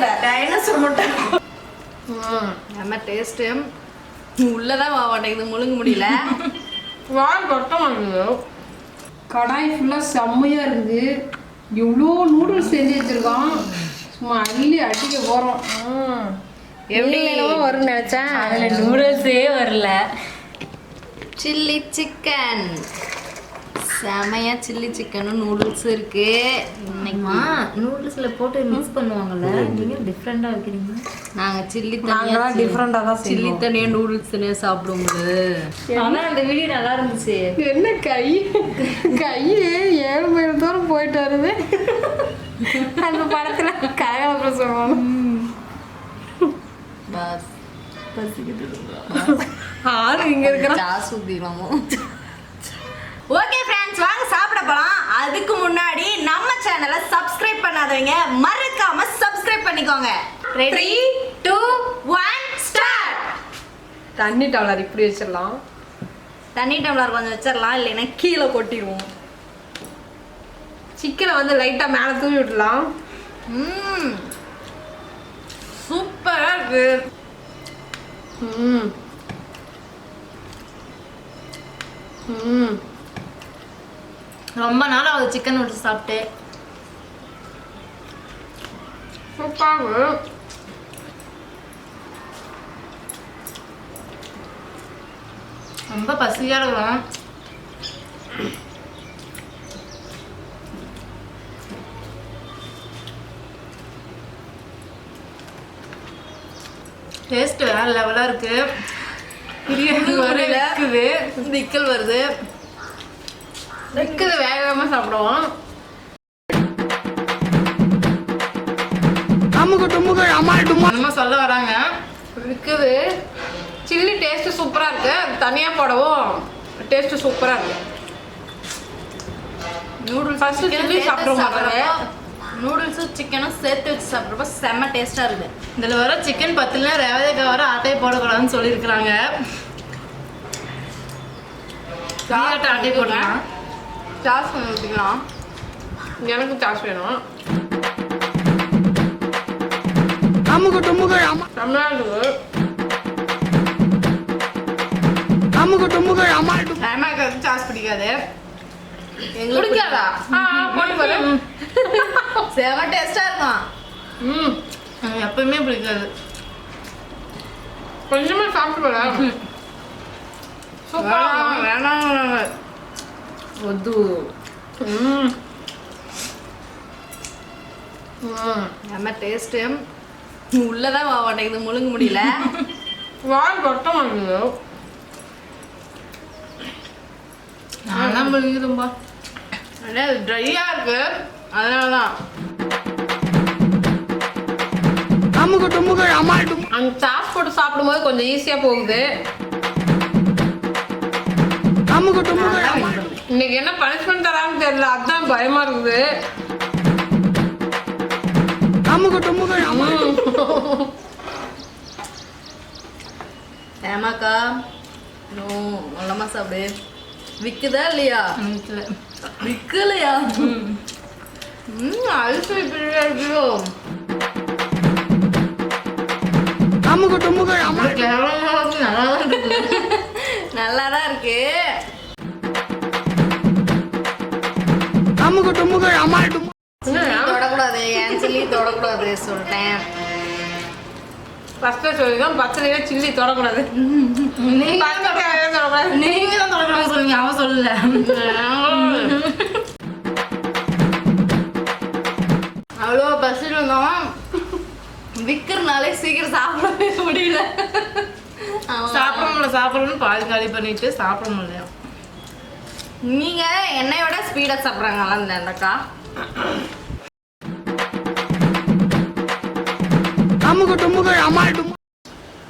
இல்ல. டைனோசர் முட்டை. ம் நம்ம டேஸ்ட்டு உள்ளதான் வா மாட்டேங்குது முழுங்க முடியல. வாய் கொட்ட மாட்டேங்குது கடாய் ஃபுல்லாக செம்மையாக இருக்குது எவ்வளோ நூடுல்ஸ் செஞ்சு வச்சிருக்கோம் சும்மா அள்ளி அடிக்க போகிறோம் எப்படி வரும்னு நினச்சேன். அதுல நூடுல்ஸே வரல. சில்லி சிக்கன் செமையா சில்லி சிக்கனும் நூடுல்ஸ் இருக்கு. அம்மா நூடுல்ஸ்ல போட்டு மிக்ஸ் பண்ணுவாங்கல்ல நீங்க டிஃப்ரெண்டா வைக்கிறீங்க நாங்க சில்லி தனியா டிஃப்ரெண்ட்டாக தான் சில்லி தனியா நூடுல்ஸ் தனியா சாப்பிடும்போது ஆனா அந்த வீடியோ நல்லா இருந்துச்சு. என்ன கை? கை ஏழு மைல் தூரம் போயிட்டு வருது. அந்த படத்துல கயவப்ப சொல்லுவாங்க. பஸ். ஆறு இங்க இருக்கிற ஊத்திடுவாமோ ஓகே ஃப்ரெண்ட்ஸ் வாங்க சாப்பிட போலாம். அதுக்கு முன்னாடி நம்ம சேனலை சப்ஸ்கிரைப் பண்ணாதவங்க மறக்காம சப்ஸ்கிரைப் பண்ணிக்கோங்க. Ready? டூ ஒன் ஸ்டார்ட் தண்ணி டம்ளர் இப்படி வச்சிடலாம். தண்ணி டம்ளர் கொஞ்சம் வச்சிடலாம் இல்லைன்னா கீழே கொட்டிடுவோம். சிக்கனை வந்து லைட்டா மேல தூவி விடலாம் ம் சூப்பரா இருக்கு. ம் ம் ரொம்ப நாள் ஆகுது சிக்கன் நூடுல்ஸ் சாப்பிட்டு ரொம்ப பசியா இருக்கும். டேஸ்ட் வேற லெவலா இருக்கு. பிரியாணி வர இருக்குது. விக்கல் வருது. இருக்குது வேகாம சாப்பிடுவோம். என்னமோ சொல்ல வராங்க. இருக்குது சில்லி டேஸ்ட் சூப்பரா இருக்கு. அது தனியா போடவும் டேஸ்ட் சூப்பரா இருக்கு. நூடுல்ஸ் First chilli சாப்பிடுவோம் முதல்ல. நூடுல்ஸும் சிக்கனும் சேர்த்து வச்சு சாப்பிட்றப்ப செம்ம டேஸ்டா இருக்குது இதுல வர சிக்கன் பத்துல ரேவதைக்கு வர ஆட்டையை போடக்கூடாதுன்னு சொல்லியிருக்கிறாங்க. ஆட்டை ஆட்டை போடலாம் சாஸ் கொஞ்சம் ஊற்றிக்கலாம் எனக்கு சாஸ் வேணும். செம்மையா இருக்குது அம்மாக்கு வந்து சாஸ் பிடிக்காது. பிடிக்காதா? போட்டு பாரு. செம்ம டேஸ்டா இருக்கும்? ம். எனக்கு எப்பயுமே பிடிக்காது. கொஞ்சமா சாப்பிட்டு பாரு. சூப்பரா வேணாம். வேணாம் ஒத்து ம் ம் செம்ம டேஸ்ட்டு உள்ளதான் வா மாட்டேங்குது முழுங்க முடியல வாய் கொட்ட மாட்டேங்குது நான் முடிஞ்சிரும்பா அப்படியே ட்ரையா இருக்கு அதனால தான் அந்த சாஸ் போட்டு சாப்பிடும்போது கொஞ்சம் ஈஸியா போகுது இன்னைக்கு என்ன பனிஷ்மெண்ட் தரான்னு தெரியல. அதான் பயமா இருக்குது. ஏமாக்கா நோ நல்லமா சாப்பிடு. விக்குதா இல்லையா? விக்கலையா? ம் அரிசி இப்படியா இருக்கியோ கேவலமாக நல்லா தான் இருக்குது நல்லா தான் இருக்கு தொடக்கூடாது என் சொல்லி தொடக்கூடாது சொல்லிட்டேன். ஃபர்ஸ்ட் சொல்லிதான் பச்சையில சில்லி தொடக்கூடாது. நீங்க தொடக்கூடாது. நீங்க தான் தொடக்கணும் சொல்லுங்க அவன் சொல்லல. அவ்வளோ பஸ்ஸில் இருந்தோம் விற்கிறனாலே சீக்கிரம் சாப்பிடவே முடியல. சாப்பிட முடியல சாப்பிடணும்னு பாதி காலி பண்ணிட்டு சாப்பிட முடியல. நீங்க என்னை விட ஸ்பீடா சாப்பிட்றாங்களா இந்த அக்கா.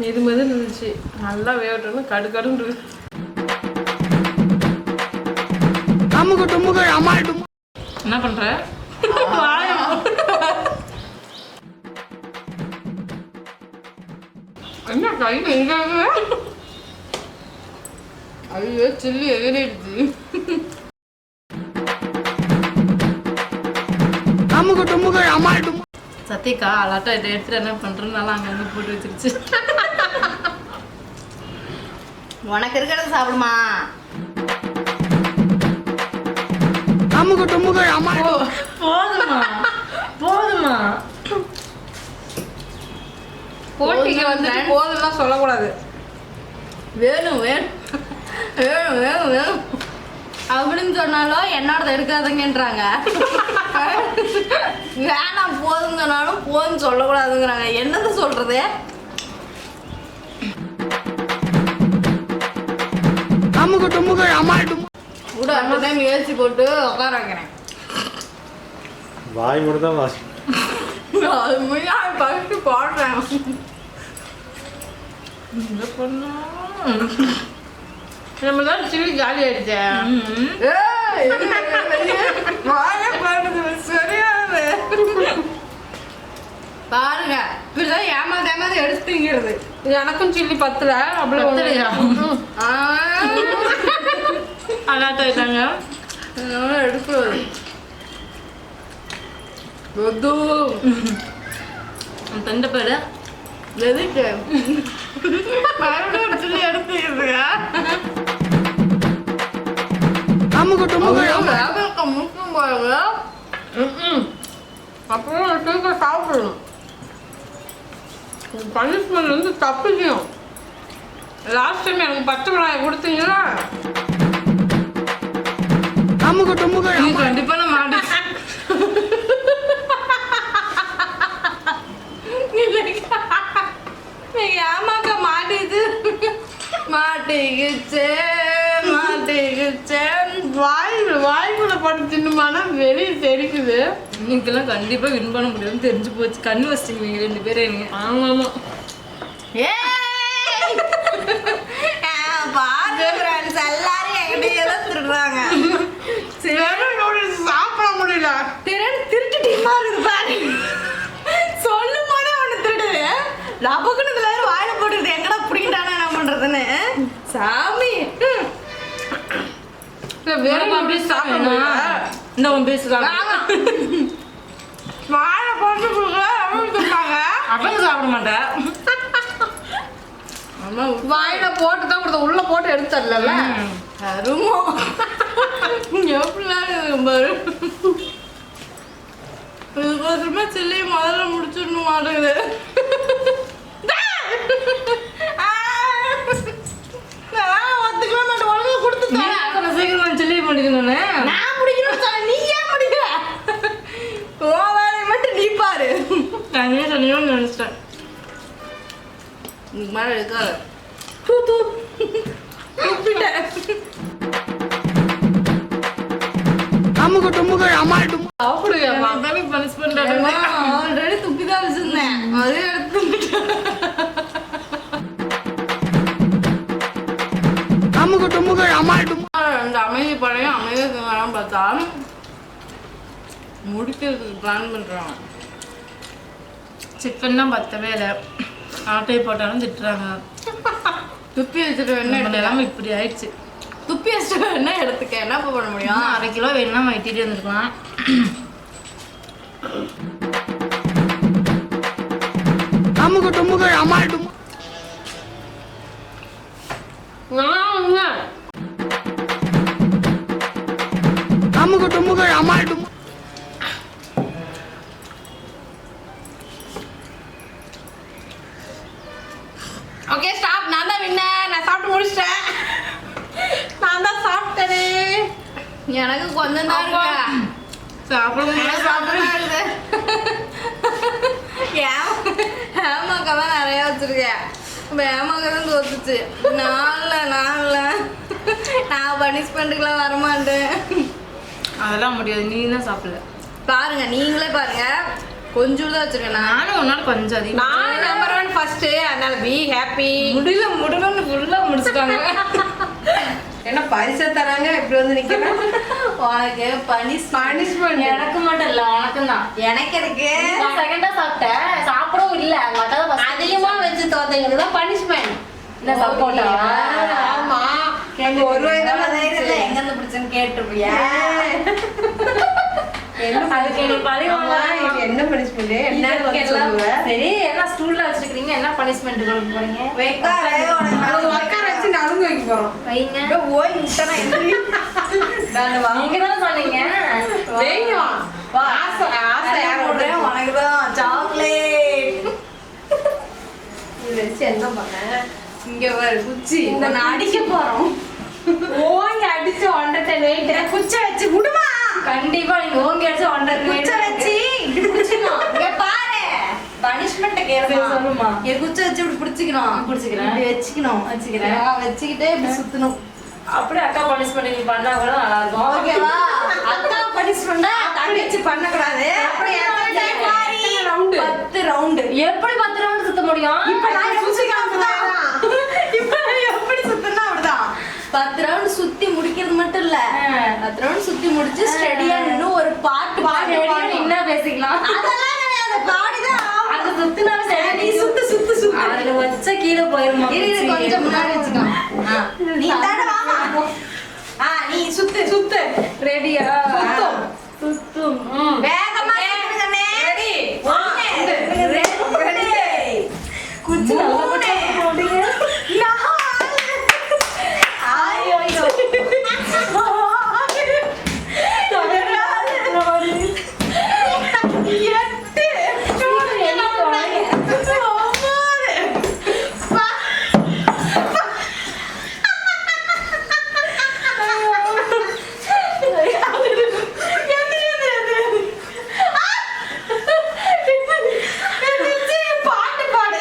மெது மெது இருந்துச்சு நல்லா வேகட்டும்னு கடு கடுன்னு இருக்கு. என்ன பண்ற? என்ன கை எங்க ஐயோ சில்லி எகிரிடுச்சு சத்த கத்திக்கா அலாட்டம் இதை எடுத்துட்டு என்ன பண்றதுனால அங்கங்க போட்டு வச்சிருச்சு. உனக்கு இருக்கிறத சாப்பிடுமா? போதுமா போதுமா போட்டிக்கு வந்து போதும்லாம் சொல்லக்கூடாது. வேணும் வேணும். அப்படின்னு சொன்னாலும் என்னோடத எடுக்காதுங்கன்றாங்க. வேணாம் போதுன்னு சொன்னாலும் போதுன்னு சொல்லக்கூடாதுங்கிறாங்க. என்னது சொல்றது? கூட அந்த டைம் ஏசி போட்டு உட்கார வைக்கிறேன். வாய் மட்டும் தான் வாசி அது முன்னாடி ஃபஸ்ட்டு போடுறேன். நம்ம தான் சில்லி ஜாலி ஆயிடுச்சே. ஏய், வாயை பாருங்க, சரியானது. பாருங்க இப்படிதான் ஏமாந்து ஏமாந்து எடுத்துங்கிறது எனக்கும் சில்லி பத்தல அப்படி பத்தலையா? ம். அலாட்டம் ஆயிட்டாங்க அதனால எடுக்கிறது எது தண்டை பேரு எதுக்கு மறுபடியும் சொல்லி எடுத்துக்கிறதுங்க முக்கும் பாருங்க ம்ம். அப்புறம் சீக்கிரம் சாப்பிடணும் பனிஷ்மெண்ட் வந்து தப்பிக்கும் லாஸ்ட் டைம் எனக்கு பச்சை மிளகாய் கொடுத்தீங்களா நீ கண்டிப்பா நான் மாட்டேன் தின்னுமானா வெளியே தெரிக்குது இன்னைக்கெல்லாம் கண்டிப்பா வின் பண்ண முடியாதுன்னு தெரிஞ்சு போச்சு கண்ணு வச்சிட்டீங்க ரெண்டு பேரும் எனக்கு ஆமா ஆமா! ஆ, பாரு எல்லாரும் என்கிட்டயே தான் திருடுறாங்க. வெறும் நூடுல்ஸ் சாப்பிட முடியல திருடு திருட்டு டீமா இருக்குது பாரு. சொல்லும் போதே ஒண்ணு திருடுது. லபக்குன்னு இதுல வேற வாயில போட்டுருது. எங்கடா என்ன பண்றதுன்னு. சாமி. இல்ல வெறும் நூடுல்ஸ் சாப்பிட இந்த உன் பேசுறாங்க வாழை போட்டு கொடுக்க எவ்வளவு கொடுத்தாங்க அப்பங்க சாப்பிட மாட்டேன் வாயில போட்டு தான் கொடுத்த உள்ள போட்டு எடுத்துடல கருமம். எப்படிலாம் பாரு. இதுக்கோசரமே சில்லி முதல்ல முடிச்சிடணும் மாட்டேங்குது ஆ! நான் ஒத்துக்கவே மாட்டேன். ஒழுங்கா கொடுத்து நீ தரேன். அப்புறம் சீக்கிரமா சொல்லி முடிக்கணும்னு நான் முடிக்கணும்னு சொன்னேன். நீ ஏன் முடிக்கிற? உன் வேலையை மட்டும் நீ பாரு. சொல்லியும் நினைச்சிட்டேன். இதுக்கு மேல இருக்காது. ஆல்ரெடி துப்பி தான் வச்சிருந்தேன். அதே எடுத்து துப்பிட்டேன். அந்த அமைதி படையும் அமைதி பார்த்தா முடிக்கிறதுக்கு பிளான் பண்றாங்க சிக்கன் தான் பத்தவே இல்லை ஆட்டையை போட்டாலும் திட்டுறாங்க. துப்பி வச்சுட்டு எடுத்துக்க. நிலைமை இப்படி ஆயிடுச்சு. துப்பி வச்சுட்டு என்ன எடுத்துக்க. என்ன இப்ப பண்ண முடியும்? அரை கிலோ வேணும்னா வெட்டிட்டு வந்துருக்கலாம். நான் உண்மை ஓகே ஸ்டாப் நான் தான் வின்ன நான் சாப்பிட்டு முடிச்சிட்டேன் நான் தான் சாப்பிட்டேனே எனக்கு கொஞ்சம் தான் இருக்கா? சாப்பிட எனக்கு சாப்பிடலாம் இருக்குது ஏமாக்கா தான் நிறைய வச்சிருக்கேன் இப்போ ஏமாக்கா தான் தோத்துச்சு. நாளில் நாளில் நான் பனிஷ்மெண்ட்டுக்கெலாம் வரமாட்டேன். அதெல்லாம் முடியாது. நீ தான் சாப்பிடல. பாருங்க நீங்களே பாருங்க. கொஞ்சம் தான் வச்சிருக்கேன் நான். நானும் நாள் கொஞ்சம் அதிகம். நான் நம்பர் ஒன் ஃபர்ஸ்ட் அதனால பி ஹாப்பி முடியல முடியலன்னு ஃபுல்லாக முடிச்சிட்டாங்க. என்ன பரிசை தராங்க? இப்படி வந்து நிக்கிறேன் உனக்கு பனிஷ் பனிஷ்மெண்ட் எனக்கு மட்டும் இல்லை உனக்கும் தான். எனக்கு இருக்கு செகண்டா சாப்பிட்டேன் சாப்பிடவும் இல்லை. first அதிகமா வச்சு தோத்தவங்களுக்கு தான் பனிஷ்மெண்ட் என்ன சப்போட்டா? ஆமா. ஒரு வயதான எங்க இருந்து பிடிச்சேன்னு கேட்டுருப்பியா? என்ன பனிஷ்மெண்ட் சொல்லுவ. சரி என்ன ஸ்டூல்ல வச்சிருக்கீங்க என்ன பனிஷ்மெண்ட் கொடுக்க போறீங்க? நலுங்கு வைக்க போறோம். வைங்க. ஓய் முட்டனா. நானு வா. நீங்க தானே சொன்னீங்க. வைங்க. வா. ஆசை ஆசை யார் நான் விடுறேன் போடுறேன், உனக்குதான் chocolate. இது வச்சு என்ன பண்ண? இங்க ஒரு குச்சி. இந்த நான் அடிக்க போறோம். ஓங்கி அடிச்சு ஒன்றரை வெயிட் குச்சை வச்சு விடுமா கண்டிப்பா நீங்க ஓங்கி அடிச்சு ஒன்றரை குச்சை வச்சு. இப்படி பனிஷ்மெண்ட் கேளுமா. என் குச்சை வச்சு இப்படி பிடிச்சுக்கணும் பிடிச்சுக்கிறேன். இப்படி வச்சுக்கணும் வச்சுக்கிறேன். வச்சுக்கிட்டே இப்படி சுத்தணும் அப்படியே அக்கா பனிஷ்மெண்ட் நீ பண்ணா கூட நல்லா இருக்கும் ஓகேவா அக்கா பனிஷ்மெண்டா தங்கச்சி மாறி? எத்தனை round? பத்து ரவுண்டு எப்படி பத்து ரவுண்ட் சுத்த முடியும் இப்ப நான் இப்ப எப்படி சுத்தணும் அப்படிதான் பத்து ரவுண்ட் சுத்தி முடிக்கிறது மட்டும் இல்ல. பத்து ரவுண்ட் சுத்தி முடிச்சு ஸ்டெடியா நின்னு ஒரு பாட்டு பாட்டு. என்ன பேசிக்கலாம் அதெல்லாம். அது சுத்தினாலும் நீ சரி சுத்து சுத்து சுத்து. அதுல வச்சா கீழே போயிருமா? இரு, இரு, கொஞ்சம் முன்னாடி வச்சுக்கோ. ஆ, நீ தானே வாமா. ஆ நீ சுத்து சுத்து. ரெடியா சுத்தும். சுத்தும். வேகமா. ரெடி ரெண்டு, குச்சி நல்லா மூணு, போடுங்க. நாலு, ஐயோ, எட்டு, ஒன்பது, பாட்டு பாடு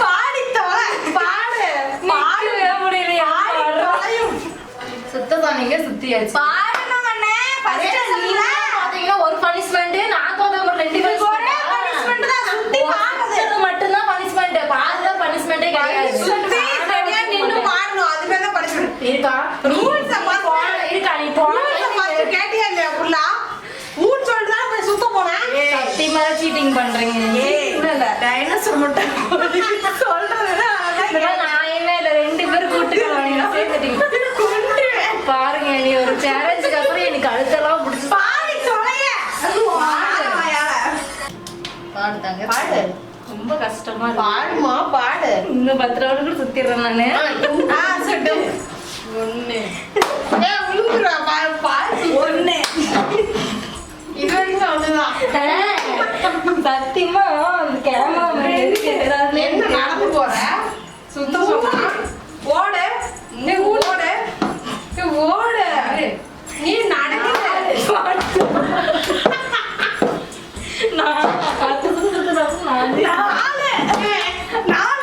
பாடி தொலை பாடு நிக்கவே முடியலையா? பாடி தொலையும் சுத்த சொன்னீங்க சுத்தியாச்சு பாடணும் அண்ணே ஃபர்ஸ்ட் நீங்க பாத்தீங்கன்னா ஒரு பனிஷ்மெண்ட் நான் தோத்த ரெண்டு பேரும் ஒரே punishment தான், சுத்தி பாடுறது. மட்டும்தான் பனிஷ்மெண்ட் பாதிதான் பனிஷ்மெண்டே கிடையாது சுத்தி சரியா நின்னு பாடணும் அதுவே தான் பனிஷ்மெண்ட் இருக்கா Rules அ பார்த்து- போன இருக்கா நீ போன கேட்டியா இல்லையா புள்ளா ஊர் சொல்லிட்டு தான் போய் சுத்த போனேன் சத்தியமா சீட்டிங் பண்றீங்க டைனோசர் மட்டும் சொல்றது இந்த மாதிரி நான் என்ன இல்ல ரெண்டு பேரும் கூட்டுக்கலாம் சேர்ந்துட்டீங்க கொண்டுருவேன் பாருங்க நீ ஒரு சேலஞ்சுக்கு அப்புறம் எனக்கு கழுத்தெல்லாம் பிடிச்சி பாடி தொலைய பாடுதாங்க பாடு. ரொம்ப கஷ்டமா பாடுமா பாடு. இந்த பத்து ரவுண்டு கூட சுத்திடுறேன் நானு. சொல்லு ஒண்ணு. ஒண்ணு. இது வரைக்கும் ஒண்ணுதான் சத்தியமா கேமரா என்ன நடந்து போற? சுத்த சொன்னா ஓடு. நீ ஓடு. ஓடு. நீ நடக்க நான் பத்து சுத்துறப்ப நான் நாலு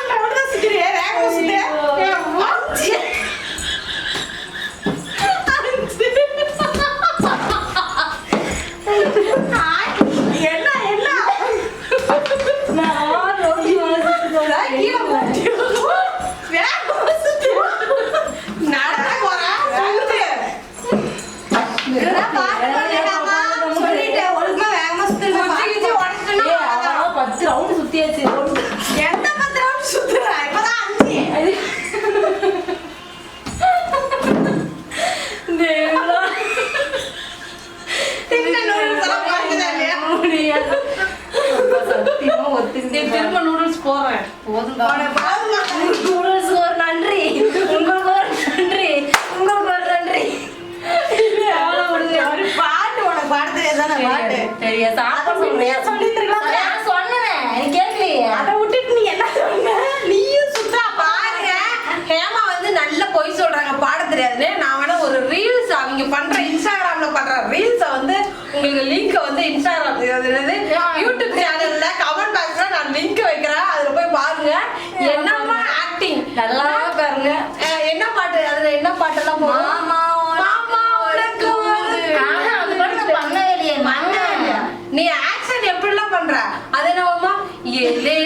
தெரியாதானே பாட்டு தெரியா சாப்பிட அதை முன்னையே சொல்றேன் சொல்லியிருந்திருக்கலாம்ல. நான் சொன்னேன் நீ கேட்கலையே. அதை விட்டுட்டு நீ என்ன சொன்ன? நீயும் சுத்தா பாருங்க. ஹேமா வந்து நல்ல பொய் சொல்றாங்க பாட தெரியாதுன்னு. நான் வேணா ஒரு ரீல்ஸ் அவங்க பண்ற இன்ஸ்டாகிராம்ல பண்ற ரீல்ஸ வந்து உங்களுக்கு லிங்க் வந்து இன்ஸ்டாகிராம் யூடியூப் சேனல்ல கமெண்ட் பாக்ஸ்ல நான் லிங்க் வைக்கிறேன். அதுல போய் பாருங்க. என்னமா ஆக்டிங் நல்லா பாருங்க. என்ன பாட்டு? அதுல என்ன பாட்டெல்லாம் போடும் Belén.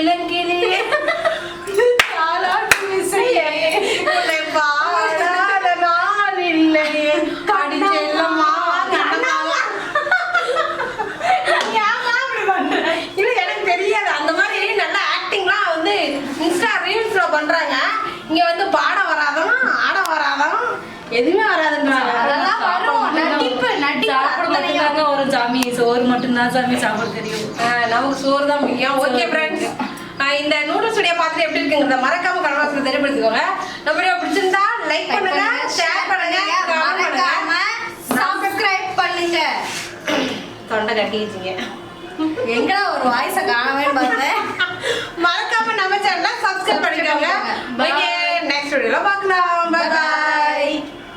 சாப்பிட மட்டும்தாங்க வரும் சாமி. சோறு மட்டும்தான் சாமி சாப்பிட தெரியும். நமக்கு சோறு தான் முக்கியம். ஓகே ஃப்ரெண்ட்ஸ் இந்த நூடுல்ஸ் வீடியோ பார்த்து எப்படி இருக்குங்கிறத மறக்காம கலவாசல தெரியப்படுத்திக்கோங்க. நம்ம வீடியோ பிடிச்சிருந்தா லைக் பண்ணுங்க ஷேர் பண்ணுங்க மறக்காம சப்ஸ்கிரைப் பண்ணுங்க. தொண்டை கட்டிக்கிச்சிங்க எங்கடா ஒரு வாய்ஸை காணவே பாருங்க மறக்காம நம்ம சேனலை சப்ஸ்கிரைப் பண்ணிக்கோங்க. நெக்ஸ்ட் வீடியோல பார்க்கலாம். பாய் பாய்